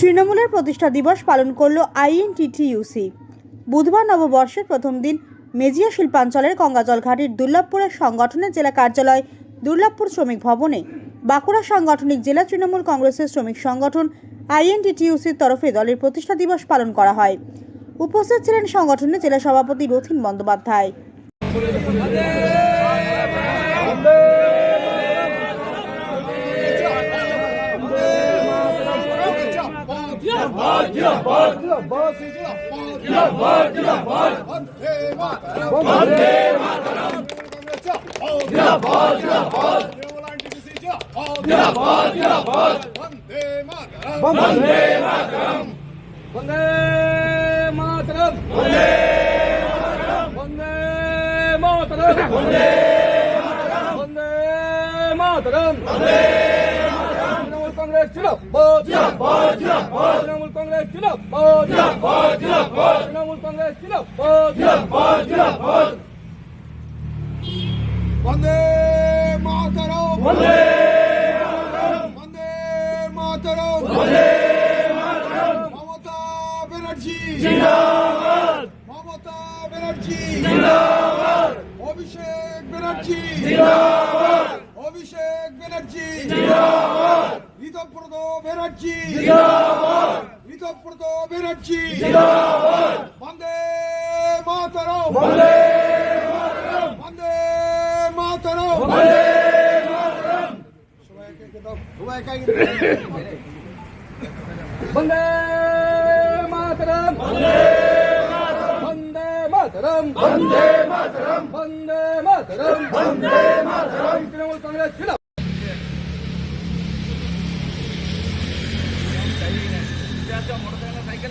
তৃণমূলের প্রতিষ্ঠা দিবস পালন করল আইএনটিটিইউসি। বুধবার নববর্ষের প্রথম দিন মেজিয়া শিল্পাঞ্চলের গঙ্গাজল ঘাটির দুর্লভপুরের সংগঠনের জেলা কার্যালয় দুর্লভপুর শ্রমিক ভবনে। বাঁকুড়া সাংগঠনিক জেলা তৃণমূল কংগ্রেসের শ্রমিক সংগঠন আইএনটিটিইউসির তরফে দলের প্রতিষ্ঠা দিবস পালন করা হয়। উপস্থিত ছিলেন সংগঠনের জেলা সভাপতি রথিন বন্দ্যোপাধ্যায়। জিন্দাবাদ জিন্দাবাদ জিন্দাবাদ জিন্দাবাদ বন্দে মাতরম। বন্দে মাতরম। জিন্দাবাদ জিন্দাবাদ জিন্দাবাদ। জিন্দাবাদ বন্দে মাতরম বন্দে মাতরম বন্দে মাতরম বন্দে মাতরম বন্দে মাতরম বন্দে মাতরম বন্দে মাতরম বন্দে মাতরম কংগ্রেস জিন্দাবাদ। জিন্দাবাদ জিন্দাবাদ কংগ্রেস ছিল তৃণমূল কংগ্রেস ছিল বন্দে মাতরম। বন্দে বন্দে মাতরম। বন্দে মাতরম। মমতা ব্যানার্জি। মমতা ব্যানার্জি। অভিষেক ব্যানার্জি। অভিষেক ব্যানার্জি। মিতব্রত ব্যানার্জি মিতব্রত ব্যানার্জি বন্দে মাতরম। বন্দে বন্দে মাতরম। বন্দে বন্দে মাতরম। বন্দে মাতরম। বন্দে মাতরম। বন্দে মাতরম। বন্দে মাতরম। ছিল।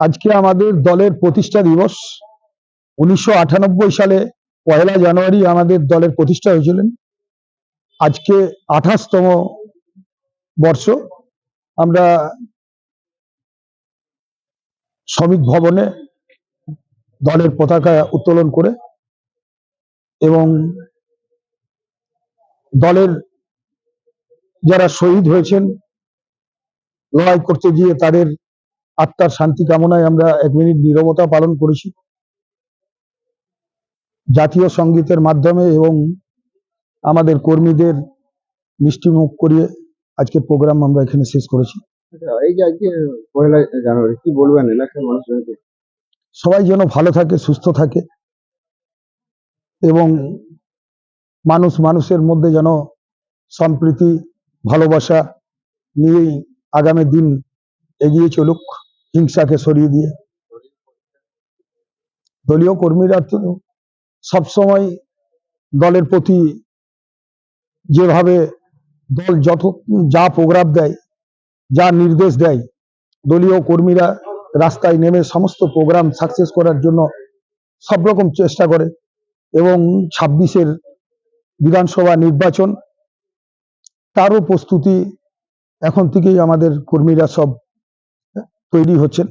আজকে আমাদের দলের প্রতিষ্ঠা দিবস। উনিশশো সালে পয়লা জানুয়ারি আমাদের দলের প্রতিষ্ঠা হয়েছিলেন। আজকে আঠাশতম বর্ষ। আমরা শ্রমিক ভবনে দলের পতাকা উত্তোলন করে এবং দলের যারা শহীদ হয়েছেন, লড়াই করতে গিয়ে তাদের আত্মার শান্তি কামনায় আমরা এক মিনিট নীরবতা পালন করেছি। জাতীয় সঙ্গীতের মাধ্যমে এবং আমাদের কর্মীদের মিষ্টি মুখ করিয়ে আজকের প্রোগ্রাম আমরা এখানে শেষ করেছি। এই যে আজকে পয়লা জানুয়ারি কি বলবেন এলাকার মানুষজনকে? সবাই যেন ভালো থাকে সুস্থ থাকে এবং মানুষ মানুষের মধ্যে যেন সম্প্রীতি ভালোবাসা নিয়েই আগামী দিন এগিয়ে চলুক, হিংসাকে সরিয়ে দিয়ে। দলীয় কর্মীরা তো সবসময় দলের প্রতি যেভাবে দল যত যা প্রোগ্রাম দেয়, যা নির্দেশ দেয়, দলীয় কর্মীরা রাস্তায় নেমে সমস্ত প্রোগ্রাম সাকসেস করার জন্য সব রকম চেষ্টা করে এবং ছাব্বিশের বিধানসভা নির্বাচন, তারও প্রস্তুতি এখন থেকেই আমাদের কর্মীরা সব তৈরি হচ্ছেন